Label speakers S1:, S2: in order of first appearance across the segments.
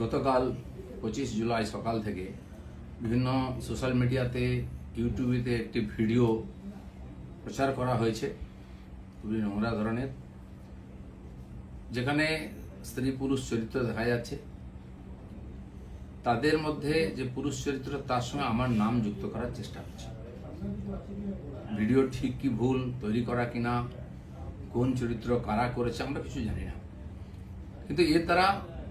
S1: গতকাল পঁচিশ জুলাই সকাল থেকে বিভিন্ন সোশ্যাল মিডিয়াতে, ইউটিউবেতে একটি ভিডিও প্রচার করা হয়েছে, খুবই নোংরা ধরনের, যেখানে স্ত্রী পুরুষ চরিত্র দেখা যাচ্ছে। তাদের মধ্যে যে পুরুষ চরিত্র, তার সঙ্গে আমার নাম যুক্ত করার চেষ্টা হচ্ছে ভিডিও ঠিক কি ভুল, তৈরি করা কিনা, কোন চরিত্র কারা করেছে, আমরা কিছু জানি না। কিন্তু এর দ্বারা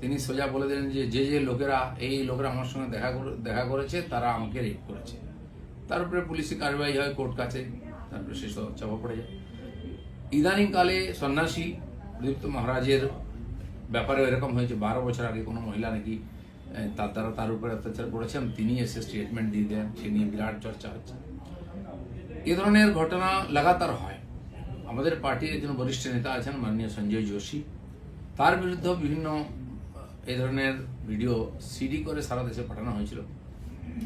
S1: তিনি সোজা বলে দিলেন যে যে যে লোকেরা, এই লোকেরা আমার সঙ্গে দেখা দেখা করেছে, তারা আমাকে রেপ করেছে। তার উপরে পুলিশি কারবাই হয় কোর্ট কাছে তারপরে সে চাপা পড়ে যায়। ইদানিং কালে সন্ন্যাসী প্রদীপ্ত মহারাজের ব্যাপারে এরকম হয়েছে, বারো বছর আগে কোনো মহিলা নাকি তার দ্বারা তার উপরে অত্যাচার করেছেন, তিনি এসে স্টেটমেন্ট দিয়ে দেন, সে নিয়ে বিরাট চর্চা হচ্ছে। এ ধরনের ঘটনা লাগাতার হয়। আমাদের পার্টির একজন বরিষ্ঠ নেতা আছেন, মাননীয় সঞ্জয় যোশী। তার বিরুদ্ধে বিভিন্ন এই ধরনের ভিডিও সিডি করে সারা দেশে পাঠানো হয়েছিল।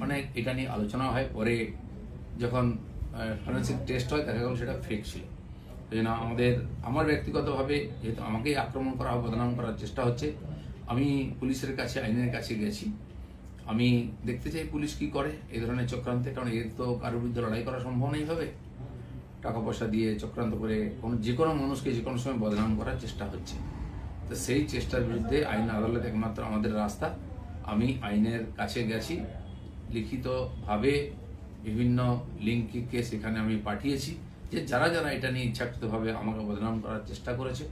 S1: অনেক এটা নিয়ে আলোচনা হয়। পরে যখন ফরেন্সিক টেস্ট হয়, দেখা গেল সেটা ফেক ছিল। এই জন্য আমাদের, আমার ব্যক্তিগতভাবে যেহেতু আমাকেই আক্রমণ করা, বদনাম করার চেষ্টা হচ্ছে, আমি পুলিশের কাছে, আইনের কাছে গেছি। আমি দেখতে চাই পুলিশ কি করে এই ধরনের চক্রান্তে, কারণ এর তো কারোর বিরুদ্ধে লড়াই করা সম্ভব নেই হবে টাকা পয়সা দিয়ে চক্রান্ত করে কোনো, যে কোনো মানুষকে যে কোনো সময় বদনাম করার চেষ্টা হচ্ছে। তো সেই চেষ্টার বিরুদ্ধে আইন আদালত একমাত্র আমাদের রাস্তা। আমি আইনের কাছে গেছি। লিখিতভাবে বিভিন্ন লিঙ্ককে সেখানে আমি পাঠিয়েছি যে যারা যারা এটা নিয়ে ইচ্ছাকৃতভাবে আমাকে বদনাম করার চেষ্টা করেছে,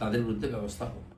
S1: তাদের বিরুদ্ধে ব্যবস্থা হোক।